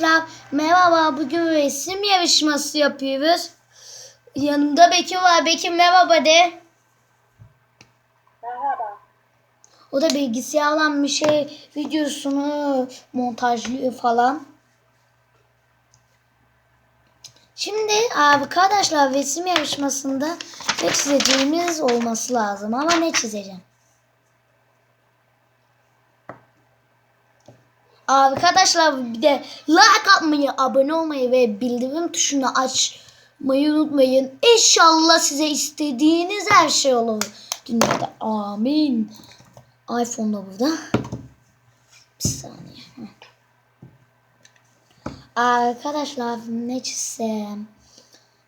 Arkadaşlar merhaba bugün resim yarışması yapıyoruz. Yanımda Bekir var. Bekir merhaba de. Merhaba. O da bilgisayarla bir şey videosunu montajlıyor falan. Şimdi arkadaşlar resim yarışmasında ne çizeceğimiz olması lazım ama ne çizeceğim? Arkadaşlar bir de like atmayı, abone olmayı ve bildirim tuşunu açmayı unutmayın. İnşallah size istediğiniz her şey olur. Dünyada amin. iPhone da burada. Bir saniye. Arkadaşlar ne çizsem?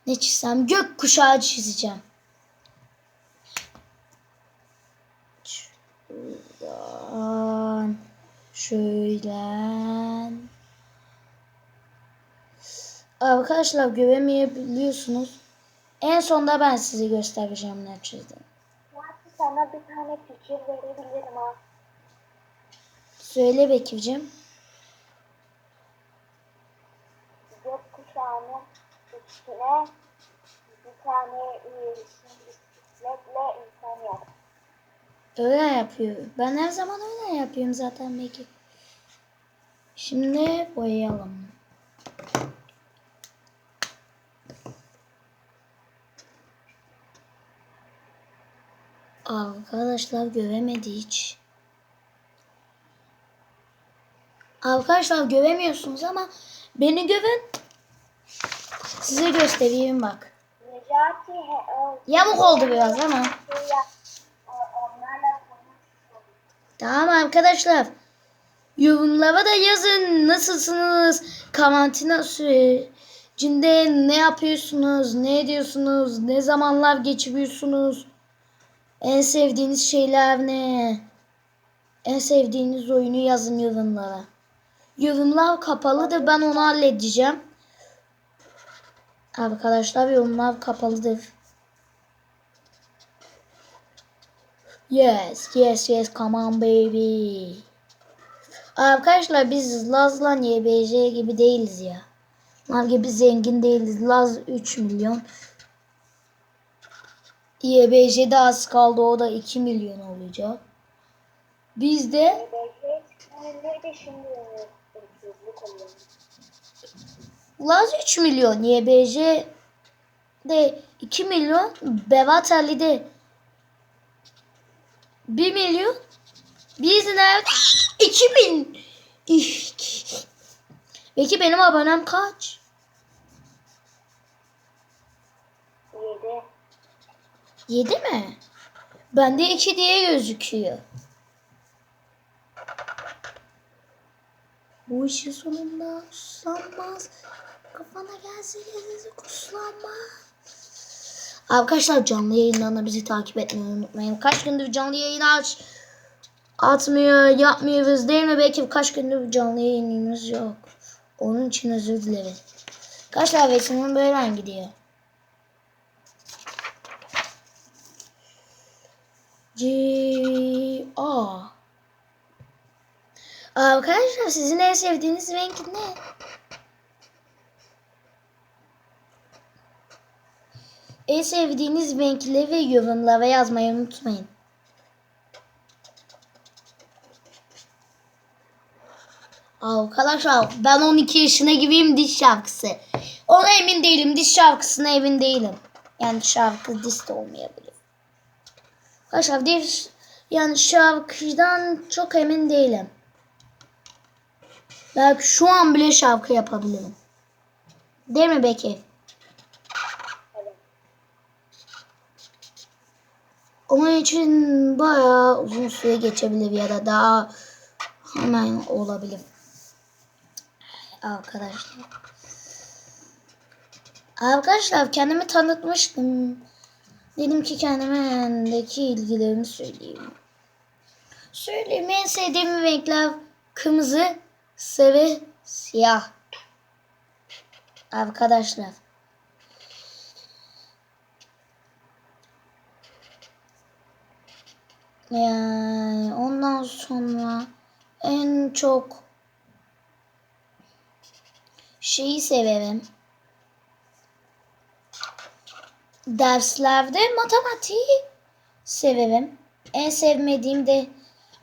Ne çizsem? Gökkuşağı çizeceğim. Şöyle. Arkadaşlar göremeyebiliyorsunuz. En sonda ben size göstereceğim ne çizdim. Sana bir tane fikir verebilirim ha. Söyle Bekir'cim. Gökkuşağının üstüne bir tane bisikletle insan yap. Öyle yapıyor. Ben her zaman öyle yapıyorum zaten Bekir. Şimdi boyayalım. Arkadaşlar göremedi hiç. Arkadaşlar göremiyorsunuz ama beni görün. Size göstereyim bak. Yamuk oldu biraz ama. Tamam arkadaşlar. Yorumlara da yazın. Nasılsınız? Karantina sürecinde ne yapıyorsunuz? Ne ediyorsunuz? Ne zamanlar geçiriyorsunuz? En sevdiğiniz şeyler ne? En sevdiğiniz oyunu yazın yorumlara. Yorumlar kapalıdır. Ben onu halledeceğim. Arkadaşlar yorumlar kapalıdır. Yes, yes, yes, come on baby. Arkadaşlar biz Laz'la YBC gibi değiliz ya. Onlar gibi zengin değiliz. Laz 3 milyon. YBC'de az kaldı o da 2 milyon olacak. Hırsızlık oluyor. Laz 3 milyon. YBC de 2 milyon. Bevat Ali'de 1 milyon. Biz nerede? 2000. Peki benim abonem kaç? Yedi. 7 mi? Bende 2 diye gözüküyor. Bu işin sonunda uslanmaz. Kafana gelse yerinizi kuslanmaz. Arkadaşlar canlı yayınlarına bizi takip etmeyi unutmayın. Kaç gündür canlı yayın aç atmıyor, yapmıyoruz değil mi? Belki kaç gündür canlı yayınımız yok. Onun için özür dilerim. Arkadaşlar resimim böyle gidiyor. C A Arkadaşlar sizin en sevdiğiniz renk ne? En sevdiğiniz renkleri yorumlara yazmayı unutmayın. Arkadaşlar ben 12 yaşına gibiyim diş şarkısı. Ona emin değilim. Diş şarkısına emin değilim. Yani şarkı diş de olmayabilir. Arkadaşlar diş yani şarkıdan çok emin değilim. Belki şu an bile şarkı yapabilirim. Değil mi? Evet. Onun için bayağı uzun süre geçebilir ya da daha hemen olabilir. Arkadaşlar. Arkadaşlar kendimi tanıtmıştım. Dedim ki kendimdeki ilgilerimi söyleyeyim. Söyleyeyim en sevdiğim renkler kırmızı, sarı, siyah. Arkadaşlar. Yani ondan sonra en çok şeyi severim. Derslerde matematiği severim. En sevmediğim de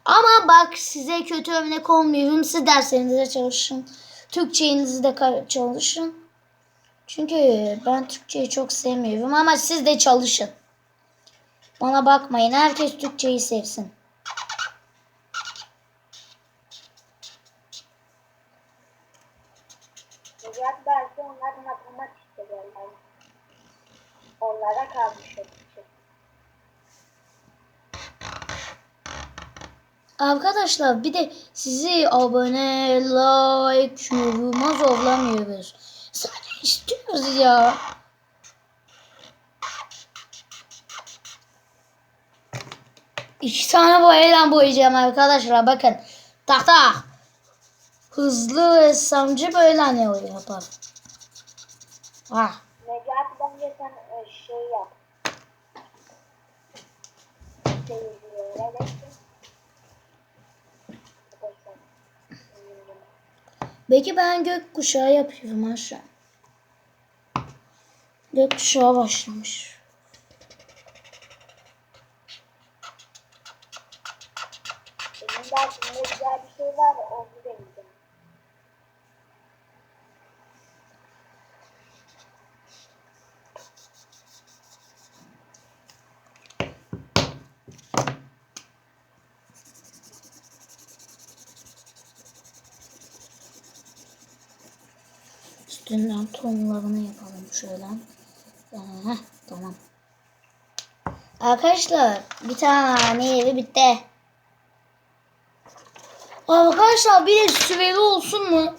ama bak size kötü örnek olmuyorum. Siz derslerinizde çalışın. Türkçenizi de çalışın. Çünkü ben Türkçeyi çok sevmiyorum ama siz de çalışın. Bana bakmayın. Herkes Türkçeyi sevsin. Arkadaşlar bir de sizi abone, like, yoruma zorlamıyoruz. Sadece istiyoruz ya. İki tane boyayla boyayacağım arkadaşlar bakın. Tahta. Hızlı ve samcı böyle ne yapar. Ah. Necat bence sen şey yap. Belki ben gökkuşağı yapıyorum aşağı. Gökkuşağı başlamış. Benim dersimde güzel bir şey var. Onu deneyeceğim. Üstünden tonlarını yapalım şöyle. Heh, tamam. Arkadaşlar bir tane evi bitti. Arkadaşlar bir de süreli olsun mu?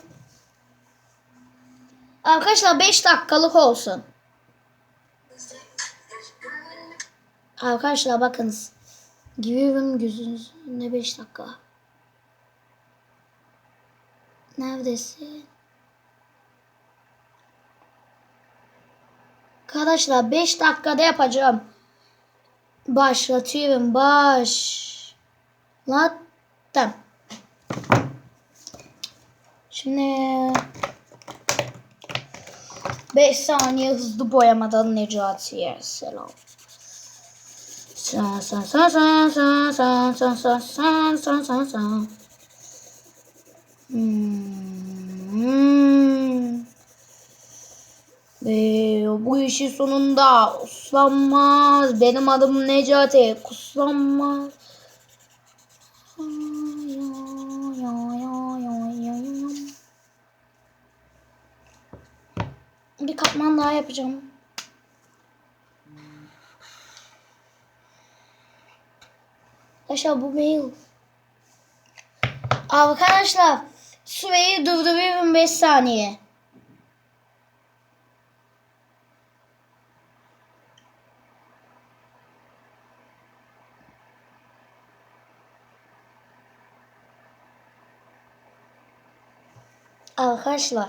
Arkadaşlar 5 dakikalık olsun. Arkadaşlar bakınız. Giriyorum gözünüzün 5 dakika. Neredesin? Arkadaşlar 5 dakikada yapacağım. Başlatıyorum. Başlattım. Şimdi 5 saniye hızlı boyamadan Necati'ye selam. San san san san san san san san san san san san. Hmm. Ve bu işi sonunda uslanmaz. Benim adım Necati. Kuslanmaz. Bir katman daha yapacağım. Arkadaşlar bu mail. Arkadaşlar süreyi durduruyorum 5 saniye. Arkadaşlar.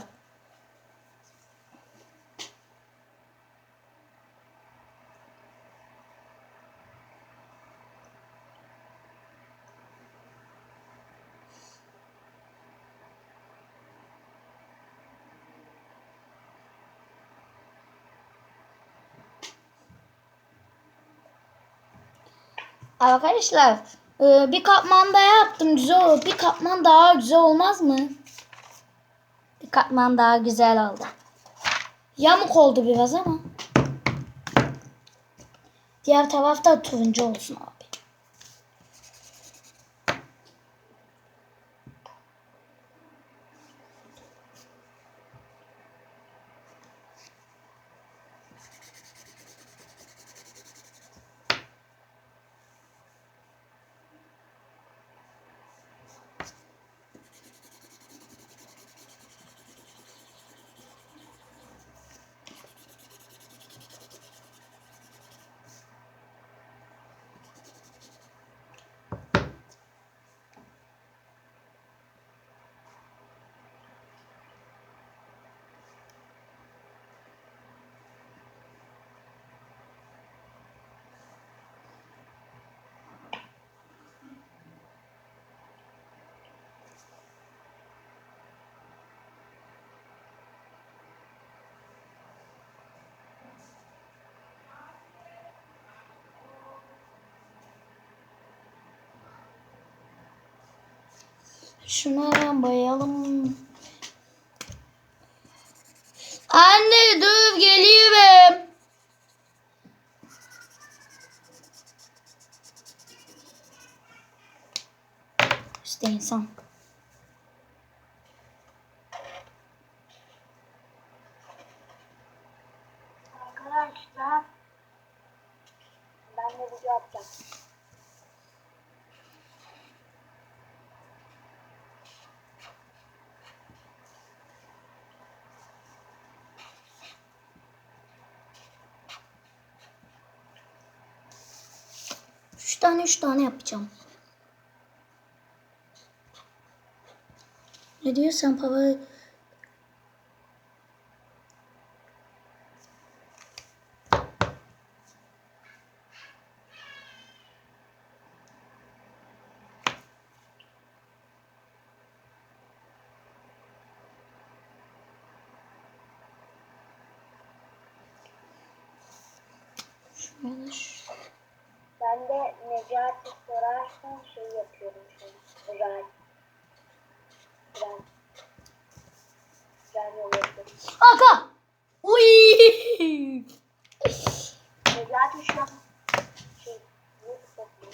Arkadaşlar e, bir katman daha yaptım güzel oldu. Bir katman daha güzel olmaz mı? Katman daha güzel oldu. Yamuk oldu biraz ama. Diğer tarafta turuncu olsun abi. Şuna bayalım. Anne dur geliyorum. İşte insan. Tane üç tane yapacağım. Ne diyorsan baba? Şöyle şu- Ben de Necati sorarsan şey yapıyorum şimdi. Ray. Ray. Ray yolu. Aga! Uy! Necati şu an şey ne satıyor?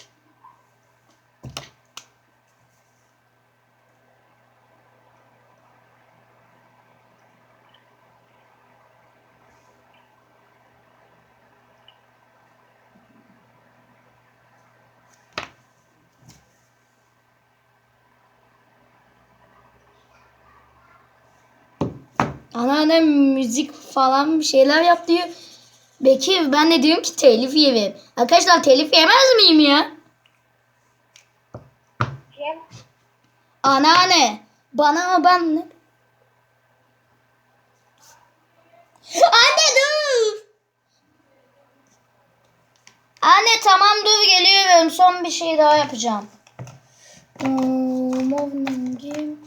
Anneannem müzik falan bir şeyler yap diyor. Bekir ben de diyorum ki telif yemem. Arkadaşlar telif yemez miyim ya? Kim? Anneanne bana ben ne? Anne dur. Anne tamam dur geliyorum. Son bir şey daha yapacağım. Hmm, morning'im.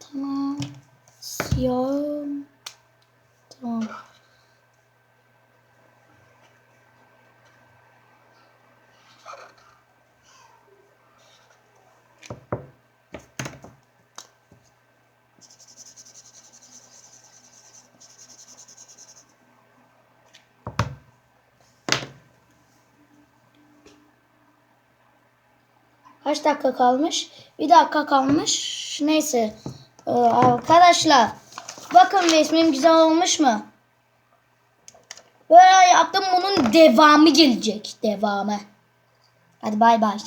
Tamam. Siyahım. Tamam. Kaç dakika kalmış? Bir dakika kalmış. Neyse. Ee, arkadaşlar. Bakın resmim güzel olmuş mu? Böyle yaptım bunun devamı gelecek. Devamı. Hadi bay bay.